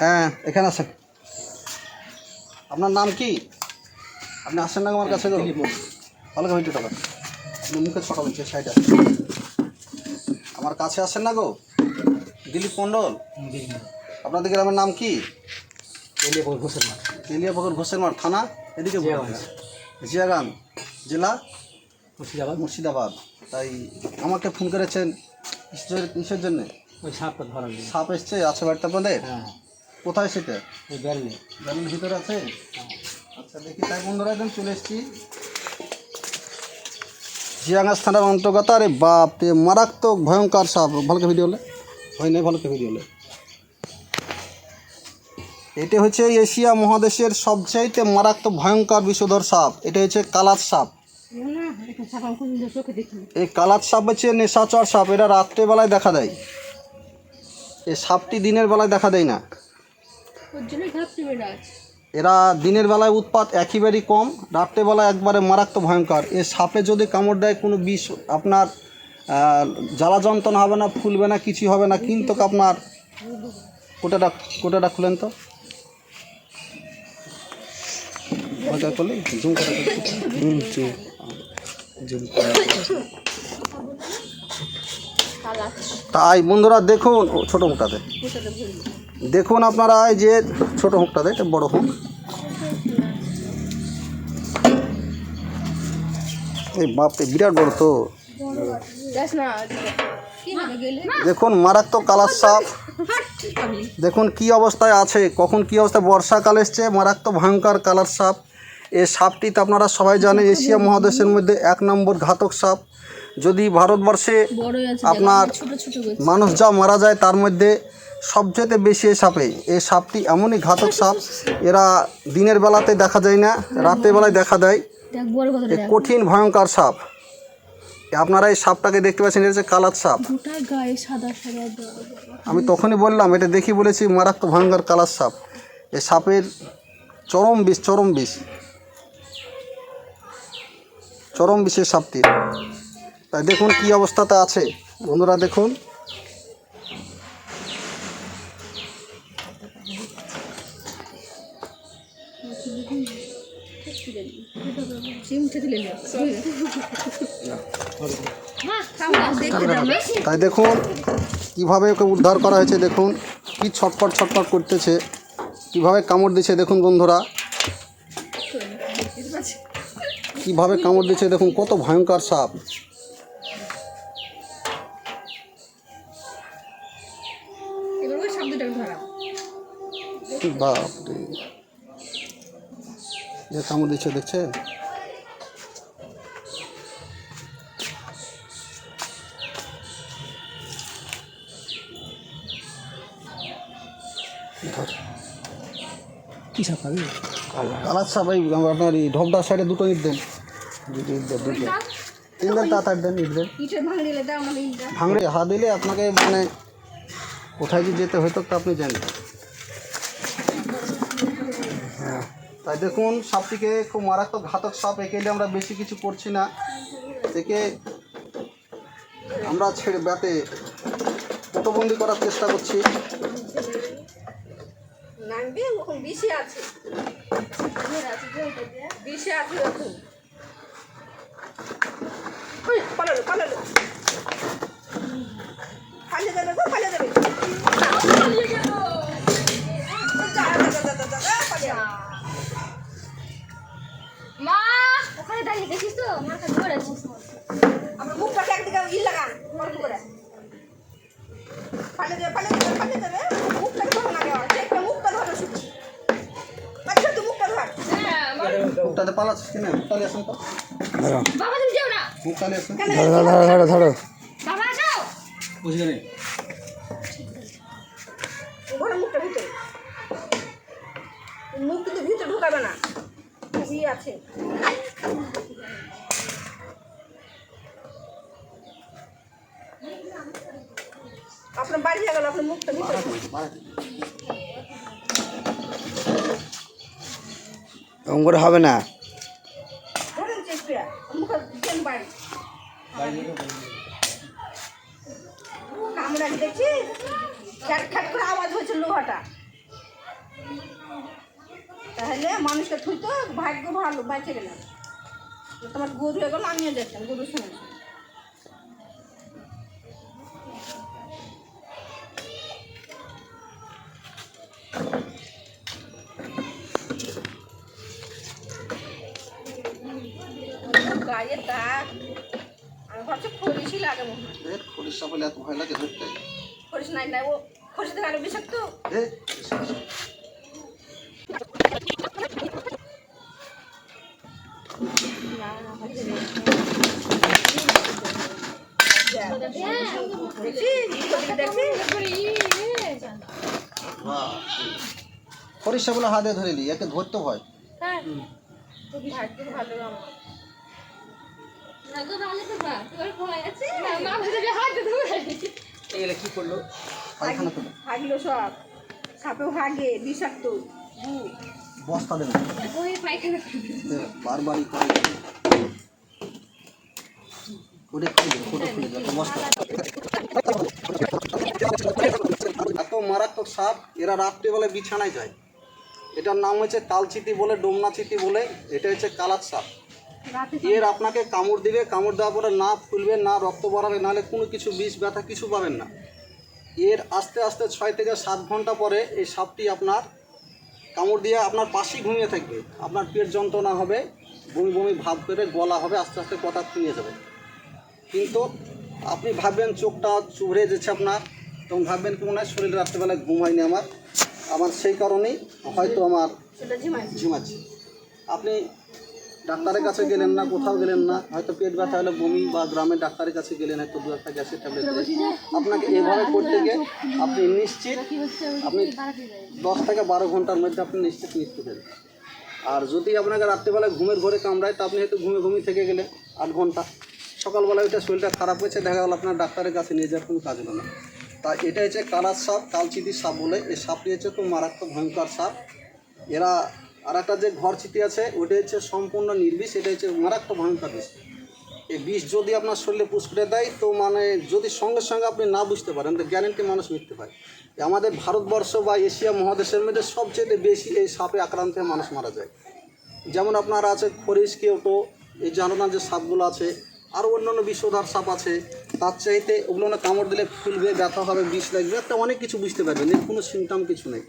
হ্যাঁ এখানে আসেন আপনার নাম কি? আপনি আসেন না আমার কাছে ভালো করে টাকা আপনি মুখে ছোটা বলছে সাইডে আমার কাছে আসেন না গো? দিলীপ মণ্ডল? আপনাদের গ্রামের নাম কি? তেলিয়াপুকুর ঘোষের মাঠ। থানা? এদিকে জিয়াগান জেলা? মুর্শিদাবাদ। মুর্শিদাবাদ। তাই আমাকে ফোন করেছেন কিসের কিসের জন্য? ওই সাপটা ধরার জন্য। সাপ এসছে আছে বাড়িতে আপনাদের? হ্যাঁ। কোথায় সেটা? ব্যারেলে গ্রামের ভিতরে আছে? আচ্ছা দেখি তাই বন্ধুরা একদম চলে এসছি। জিয়াগাছ থানার অন্তর্গত আরে বাপ রে মারাত্মক ভয়ঙ্কর সাপ। ভালো করে ভিডিও হলে হয় নাই ভালো করে ভিডিও হলে এটা হচ্ছে এশিয়া মহাদেশের সবচাইতে মারাত্মক ভয়ঙ্কর বিষধর সাপ। এটা হচ্ছে কালাত সাপ। এই কালাত সাপ হচ্ছে নেশাচর সাপ। এটা রাত্রেবেলায় দেখা দেয়। এই সাপটি দিনের বেলায় দেখা দেয় না। এরা দিনের বেলায় উৎপাত একেবারেই কম রাত্রেবেলায় একবারে মারাত্মক ভয়ঙ্কর। এ সাপে যদি কামড় দেয় কোনো বিষ আপনার জ্বালা যন্ত্রণা হবে না ফুলবে না কিছু হবে না কিন্তু আপনার কোটাটা কোটাটা খুলেন তো। করলে? জুম করে হুম জুম জুম করে। কালা তাই বন্ধুরা দেখুন ও, ছোট মুখটাতে দেখুন আপনারা এই যে ছোট হুঁকটাতে এটা বড় হুঁক। এই বাপরে বিরাট বড় তো। যাস না কি হবে গেলে? দেখুন মারাত্মক কালার সাপ। দেখুন কি অবস্থায় আছে কখন কি অবস্থায় বর্ষাকাল এসছে মারাত্মক ভয়ঙ্কর কালার সাপ। এই সাপটি তো আপনারা সবাই জানেন এশিয়া মহাদেশের মধ্যে এক নম্বর ঘাতক সাপ। যদি ভারতবর্ষে আপনার মানুষ যা মারা যায় তার মধ্যে সবচেয়ে বেশি এই সাপে। এই সাপটি এমনই ঘাতক সাপ এরা দিনের বেলাতে দেখা যায় না রাতের বেলায় দেখা দেয়। কঠিন ভয়ঙ্কর সাপ। আপনারা এই সাপটাকে দেখতে পাচ্ছেন এটা হচ্ছে কালার সাপ। আমি তখনই বললাম এটা দেখি বলেছি মারাত্মক ভয়ঙ্কর কালার সাপ। এই সাপের চরম বিষ চরম বিষ। চরম বিষের সাপটি। তাই দেখুন কি অবস্থাতে আছে। বন্ধুরা দেখুন। তাই দেখুন, কীভাবে ওকে উদ্ধার করা হয়েছে দেখুন, কি ছটপট ছটপট করতেছে, কীভাবে কামড় দিচ্ছে দেখুন বন্ধুরা। কীভাবে কামড় দিচ্ছে দেখুন, কত ভয়ঙ্কর সাপ। এবার ওই। বাপরে। যে কামড় দিচ্ছে দেখছেন ধর। কী সাপ পাবি কালার সাপ আপনার এই ঢোকদার সাইডে দুটো ইট দেন। দুটো ইট দেন দুটো। তিন দেন তাড়াতাড়ি দেন ইট দেন ইটের ভাঙড়িলে দাও আমাকে ইটটা। ভাঙড়ে হা দিলে আপনাকে মানে কোথায় যে যেতে হতো তা আপনি জানেন। হ্যাঁ তাই দেখুন সাপটিকে খুব মারাত্মক ঘাতক সাপ একে এলে আমরা বেশি কিছু করছি না। একে আমরা ছেড়ে ব্যাতে ফটোবন্দি করার চেষ্টা করছি। আছে। আছে। পালিয়ে যাবে পালিয়ে যাবে পালিয়ে যাবে মুখটাকে ধরো না মুখটা ধরো আচ্ছা তুই মুখটা ধর। মুখটাতে পালাচ্ছিস কিনা? মুখটালে আসুন তো। বাবা তুমি যাও না। মুখটালে আসুন। ধরো ধরো ধরো বাবা আসো। বুঝলি না ঘরে মুখটা ভিতরে। মুখ কিন্তু ভিতরে ঢুকাবে না। ই আছে। আপনার বাড়ি হয়ে গেল আপনার মুখটা ওম করে হবে না। দেখছি খ্যাট খ্যাট করে আওয়াজ হয়েছে লোহাটা। তাহলে মানুষকে থুই তো ভাগ্য ভালো বেঁচে গেলাম। তোমার গরু এগুলো আমিও দেখতাম গরু শুনে গায়ে দাগ। আমি ভাবছি খরিসই লাগে মনে হয়। এর খরিস এত ভয় লাগে ধরতে? খরিস নাই না ও খরিস থেকে আরও বিষাক্ত। এ, দেখছি দেখছি বাহ। খরিস সাপ বলে হাতে ধরে নি একে ধরতে ভয় ভাগ্য ভালো আমার? রাগো ভালো তো বা তোর ভয় আছে? মা বলে হাত ধরে এগুলো কি করল? পায়খানা করে হাগলো সব। সাপেও হাগে বিষাক্ত গু। বস্তা দেন বারবারই করে করে খুলে ফটো খুলে দেবে বস্তা। এত মারাত্মক সাপ এরা রাত্রিবেলায় বিছানায় যায়। এটার নাম হচ্ছে তালচিতি বলে ডোমনা চিতি বলে, এটা হচ্ছে কালার সাপ। এর আপনাকে কামড় দিবে, কামড় দেওয়ার পরে না ফুলবে, না রক্ত বাড়াবে, নাহলে কোনো কিছু বিষ, ব্যথা কিছু পাবেন না। এর আস্তে আস্তে ছয় থেকে সাত ঘণ্টা পরে এই সাপটি আপনার কামড় দিয়ে আপনার পাশেই ঘুমিয়ে থাকবে। আপনার পেট যন্ত্রণা হবে, বমি বমি ভাব করে গলা হবে, আস্তে আস্তে কথা খুঁড়িয়ে যাবে। কিন্তু আপনি ভাববেন, চোখটা চুভড়ে যাচ্ছে আপনার, তখন ভাববেন কি মনে হয়, শরীরে রাত্রেবেলায় ঘুম হয়নি আমার। আমার সেই কারণেই হয়তো আমার ঝিমাচ্ছে আপনি ডাক্তারের কাছে গেলেন না, কোথাও গেলেন না, হয়তো পেট ব্যথা হলে, বমি বা গ্রামের ডাক্তারের কাছে গেলেন হয়তো দু একটা গ্যাসের ট্যাবলেট আপনাকে এভাবে করতে গিয়ে আপনি নিশ্চিত, আপনি দশ থেকে বারো ঘণ্টার মধ্যে আপনি নিশ্চিত মৃত্যু পেলেন আর যদি আপনাকে রাত্রিবেলায় ঘুমের ঘরে কামড়ায়, তা আপনি হয়তো ঘুমে ঘুমিয়ে থেকে গেলে আট ঘণ্টা। সকালবেলা ওইটা শরীরটা খারাপ হয়েছে, দেখা গেল আপনার ডাক্তারের কাছে নিয়ে যাওয়ার কোনো কাজ হলো না। তা এটা হচ্ছে কালার সাপ কালচিতি সাপ বলে, এই সাপটি হচ্ছে খুব মারাত্মক, ভয়ঙ্কর সাপ। এরা আর একটা যে ঘর চিঠি আছে ওটা হচ্ছে সম্পূর্ণ নির্বিষ এটা হচ্ছে মারাত্মক ভয়ঙ্কর বিষ। এই বিষ যদি আপনার শরীরে পুষ করে দেয়, তো মানে যদি সঙ্গে সঙ্গে আপনি না বুঝতে পারেন, তো গ্যারেন্টি মানুষ মৃত্যু পায়। আমাদের ভারতবর্ষ বা এশিয়া মহাদেশের মধ্যে সবচেয়ে বেশি এই সাপে আক্রান্ত মানুষ মারা যায়। যেমন আপনার আছে খরিশ কেউটো এই জানানা যে সাপগুলো আছে আরও অন্যান্য বিষধর সাপ আছে। তার চাইতে ওগুলো না কামড় দিলে ফুলবে ব্যথা হবে বিষ লাগবে একটা অনেক কিছু বুঝতে পারবেন এর কোনো সিমটাম কিছু নেই।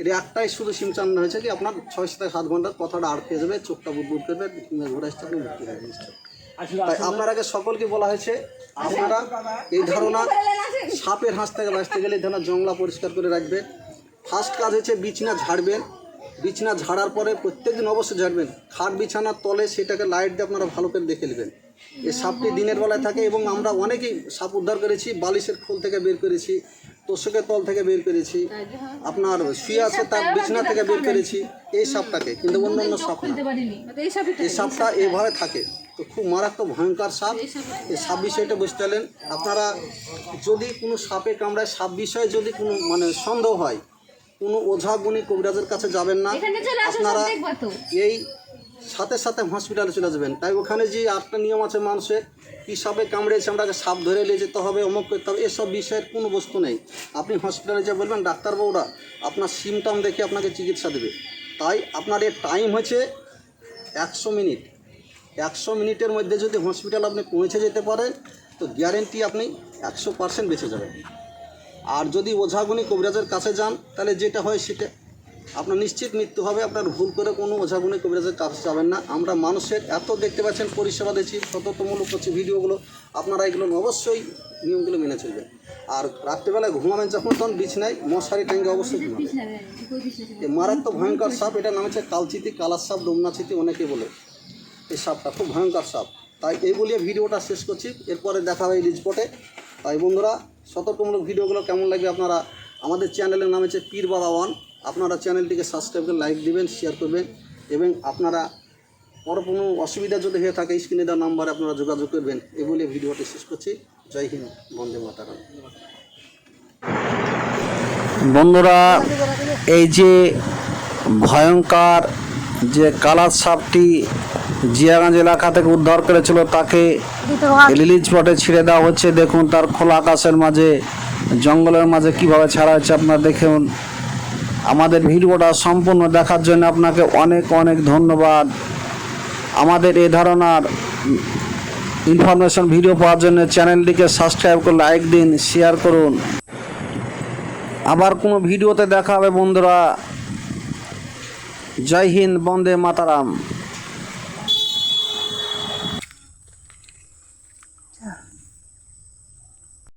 এর একটাই শুধু সিমটাম হয়েছে কি আপনার ছয় থেকে সাত ঘণ্টার কথাটা আর খেয়ে যাবে চোখটা বুদবুদ করবে ঘোরা আসতে আপনি তাই আপনার আগে সকলকে বলা হয়েছে আপনারা এই ধারণা সাপের হাঁস থেকে বাঁচতে গেলে এই ধারণা জংলা পরিষ্কার করে রাখবেন। ফার্স্ট কাজ হচ্ছে বিছনা ঝাড়বেন। বিছনা ঝাড়ার পরে প্রত্যেকদিন অবশ্যই ঝাড়বেন। খাট বিছানার তলে সেটাকে লাইট দিয়ে আপনারা ভালো করে দেখে নেবেন। এই সাপটি দিনের বেলায় থাকে এবং আমরা অনেকেই সাপ উদ্ধার করেছি বালিশের খোল থেকে বের করেছি তোষকের তল থেকে বের করেছি আপনার শুয়ে আছে তার বিছনা থেকে বের করেছি এই সাপটাকে কিন্তু অন্য অন্য সাপ না। এই সাপটা এইভাবে থাকে। তো খুব মারাত্মক ভয়ঙ্কর সাপ। এই সাপ বিষয়টা বুঝতে পারলেন। আপনারা যদি কোনো সাপে কামড়ায় সাপ বিষয়ে যদি কোনো মানে সন্দেহ হয় কোনো ওঝা গুণী কবিরাজের কাছে যাবেন না। আপনারা এই সাথে সাথে হসপিটালে চলে যাবেন। তাই ওখানে যে আটটা নিয়ম আছে মানুষের কী সাপে কামড়েছে আমরাকে সাপ ধরে নিয়ে যেতে হবে, অমুক করতে হবে, এসব বিষয়ের কোনো বস্তু নেই। আপনি হসপিটালে যা বলবেন ডাক্তারবাবুরা আপনার সিমটম দেখে আপনাকে চিকিৎসা দেবে। তাই আপনার এর টাইম হচ্ছে একশো মিনিট। একশো মিনিটের মধ্যে যদি হসপিটাল আপনি পৌঁছে যেতে পারেন, তো গ্যারেন্টি আপনি একশো পার্সেন্ট বেঁচে যাবেন। আর যদি ওঝাগুনি কবিরাজের কাছে যান, তাহলে যেটা হয় সেটা আপনার নিশ্চিত মৃত্যু হবে, আপনার ভুল করে কোনো ওঝাগুনি কবিরাজের কাছে যাবেন না। আমরা মানুষের এত দেখতে পাচ্ছেন, পরিষেবা দিচ্ছি, সতর্কমূলক হচ্ছে ভিডিওগুলো, আপনারা এগুলো অবশ্যই নিয়মগুলো মেনে চলবেন। আর রাত্রিবেলায় ঘুমাবেন যখন, তখন বিছনায় মশারি ট্যাঙ্গে অবশ্যই ঘুমাবেন। মারাত্মক ভয়ঙ্কর সাপ, এটা নাম হচ্ছে কালচিতি, কালার সাপ ডোমনাচিতি অনেকে বলে। এই সাপটা খুব ভয়ঙ্কর সাপ। তাই এই বলিয়ে ভিডিওটা শেষ করছি। এরপরে দেখা হবে রিজপটে। তাই বন্ধুরা, সতর্কমূলক ভিডিওগুলো কেমন লাগবে আপনারা আমাদের চ্যানেলের নাম হচ্ছে পীর বাবা ওয়ান। আপনারা চ্যানেলটিকে সাবস্ক্রাইব করে লাইক দিবেন শেয়ার করবেন এবং আপনারা বড় কোনো অসুবিধা যদি হয়ে থাকে স্ক্রিনে দেওয়া নাম্বারে আপনারা যোগাযোগ করবেন। এই বলে ভিডিওটি শেষ করছি। জয় হিন্দ, বন্দে মাতারাম। বন্ধুরা, এই যে ভয়ঙ্কর যে কালার সাপটি জিয়াগঞ্জ এলাকা থেকে উদ্ধার করেছিল, তাকে রিলিজ পটে ছিঁড়ে দেওয়া হচ্ছে। দেখুন, তার খোলা আকাশের মাঝে, জঙ্গলের মাঝে কীভাবে ছাড়া হচ্ছে আপনারা দেখুন আমাদের ভিডিওটা সম্পূর্ণ দেখার জন্য আপনাকে অনেক অনেক ধন্যবাদ। আমাদের এ ধরনের ইনফরমেশন ভিডিও পাওয়ার জন্য চ্যানেলটিকে সাবস্ক্রাইব করে লাইক দিন, শেয়ার করুন। আবার কোনো ভিডিওতে দেখা হবে বন্ধুরা। জয় হিন্দ, বন্দে মাতারাম।